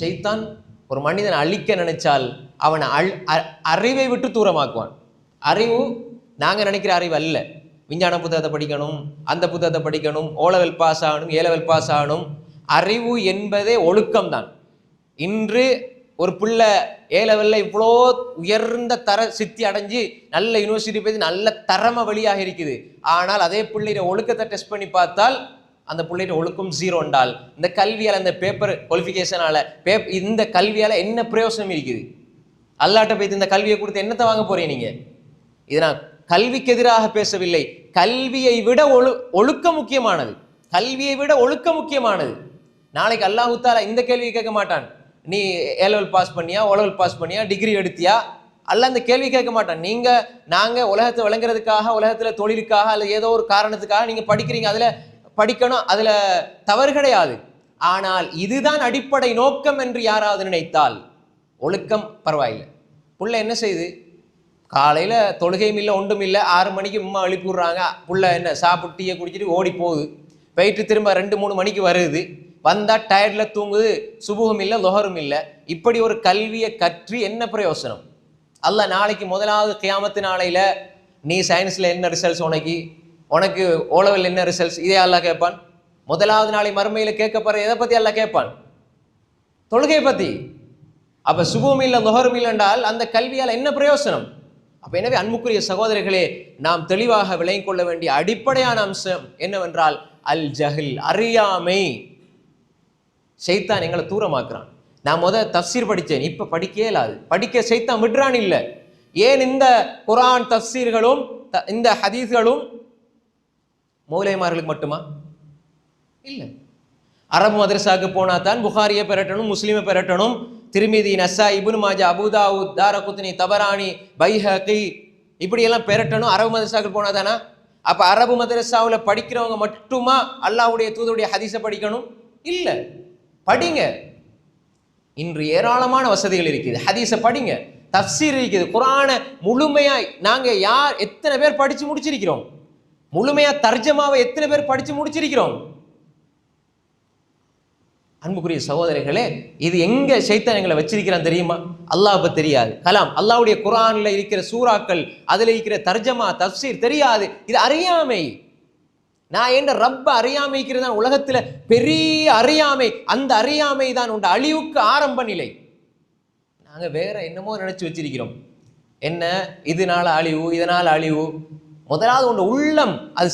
ஷைத்தான் ஒரு மனிதன் அழிக்க நினைச்சால் அவனை அழ் அ- அறிவை விட்டு தூரமாக்குவான். அறிவு நாங்கள் நினைக்கிற அறிவு அல்ல. விஞ்ஞான புத்தகத்தை படிக்கணும் அந்த புத்தகத்தை படிக்கணும் ஓலவெல் பாஸ் ஆகணும் ஏலவெல் பாஸ் ஆகணும். அறிவு என்பதே ஒழுக்கம்தான். இன்று ஒரு பிள்ளை ஏலவெல்ல இவ்வளோ உயர்ந்த தர சித்தி அடைஞ்சு நல்ல யூனிவர்சிட்டி போய் நல்ல தரம வழியாக இருக்குது. ஆனால் அதே பிள்ளைய ஒழுக்கத்தை டெஸ்ட் பண்ணி பார்த்தால் அந்த பிள்ளைகிட்ட ஒழுக்கம் ஜீரோ என்றால் இந்த கல்வியால் இந்த பேப்பர் குவாலிஃபிகேஷனால பேப் இந்த கல்வியால் என்ன பிரயோசனம் இருக்குது? அல்லாட்ட போய் இந்த கல்வியை கொடுத்து என்னத்தை வாங்க போகிறீங்க நீங்கள் இது நான் கல்விக்கு எதிராக பேசவில்லை. கல்வியை விட ஒழு ஒழுக்கம் முக்கியமானது. கல்வியை விட ஒழுக்கம் முக்கியமானது. நாளைக்கு அல்லாஹுத்தாலா இந்த கேள்வியை கேட்க மாட்டான். நீ ஏலவல் பாஸ் பண்ணியா ஓ பாஸ் பண்ணியா டிகிரி எடுத்தியா? அல்ல அந்த கேள்வி கேட்க மாட்டான். நீங்கள் நாங்கள் உலகத்தை விளங்குறதுக்காக உலகத்தில் தொழிலுக்காக அல்லது ஏதோ ஒரு காரணத்துக்காக நீங்கள் படிக்கிறீங்க. அதில் படிக்கணும் அதில் தவறு கிடையாது. ஆனால் இதுதான் அடிப்படை நோக்கம் என்று யாராவது நினைத்தால் ஒழுக்கம் பரவாயில்லை. புள்ள என்ன செய்யுது காலையில் தொழுகையும் இல்லை ஒன்றும் இல்லை ஆறு மணிக்கு உம்மா எழுப்பி விட்றாங்க புள்ள என்ன சாப்பிட்டு டீயை குடிச்சிட்டு ஓடி போகுது. போயிட்டு திரும்ப ரெண்டு மூணு மணிக்கு வருது. வந்தால் டயர்டில் தூங்குது சுபுகம் இல்லை லொஹரும் இல்லை. இப்படி ஒரு கல்வியை கற்றி என்ன பிரயோசனம்? அல்ல நாளைக்கு முதலாவது கியாமத்து நாளையில் நீ சயின்ஸில் என்ன ரிசல்ட்ஸ் உனக்கு? உனக்கு ஓலவில் என்ன ரிசல்ட்ஸ் இதே அல்லா கேட்பான். முதலாவது நாளை மறுமையில் கேட்க போகிற எதை பற்றி அல்லாஹ் கேட்பான்? தொழுகை பற்றி அப்போ சுபம் இல்லை நுகரும் இல்லைன்றால் அந்த கல்வியால் என்ன பிரயோசனம்? அப்போ எனவே அன்புக்குரிய சகோதரிகளே நாம் தெளிவாக விளங்கிக் கொள்ள வேண்டிய அடிப்படையான அம்சம் என்னவென்றால் அல் ஜஹில் அறியாமை. செய்தான் எங்களை தூரமாக்குறான். நான் முத தஃசீர் படித்தேன் இப்போ படிக்கவே இல்லாது படிக்க செய்தான் விடுறான் இல்லை. ஏன் இந்த குரான் தஃசீர்களும் த- இந்த ஹதீஸ்களும் மௌலைமார்களுக்கு மட்டுமா? இல்லை. அரபு மதரசாவுக்கு போனா தான் புகாரியை பெறட்டணும் முஸ்லீமை பெறட்டணும். திருமிதி நசா இபுன் மாஜா அபுதாவுத் தாரகுத்னி தபராணி பைஹகி இப்படியெல்லாம் பெறட்டணும் அரபு மதரசாவுக்கு போனா தானா அப்ப அரபு மதரசாவில் படிக்கிறவங்க மட்டுமா அல்லாஹ்வுடைய தூதருடைய ஹதீஸை படிக்கணும்? இல்லை. படிங்க. இன்று ஏராளமான வசதிகள் இருக்குது. ஹதீஸை படிங்க. தப்சீர் இருக்குது. குரானை முழுமையாய் நாங்கள் யார் எத்தனை பேர் படித்து முடிச்சிருக்கிறோம்? முழுமையா தர்ஜமாவை எத்தனை பேர் படிச்சு முடிச்சிருக்கிறோம்? அன்புக்குரிய சகோதரிகளே இது எங்க சைத்தான் எங்களை வச்சிருக்கிறான் தெரியுமா? அல்லாஹ் தெரியாது. கலாம் அல்லாவுடைய குரானில் இருக்கிற சூறாக்கள் அதில் இருக்கிற தர்ஜமா தப்சீர் தெரியாது. இது அறியாமை. நான் என்ன ரப்ப அறியாமை தான் உலகத்தில் பெரிய அறியாமை அந்த அறியாமை தான் உண்ட. அழிவுக்கு ஆரம்ப நிலை. நாங்கள் வேற என்னமோ நினைச்சு வச்சிருக்கிறோம். என்ன? இதனால அழிவு இதனால் அழிவு. முதலாவது உன்னோட உள்ளம் அது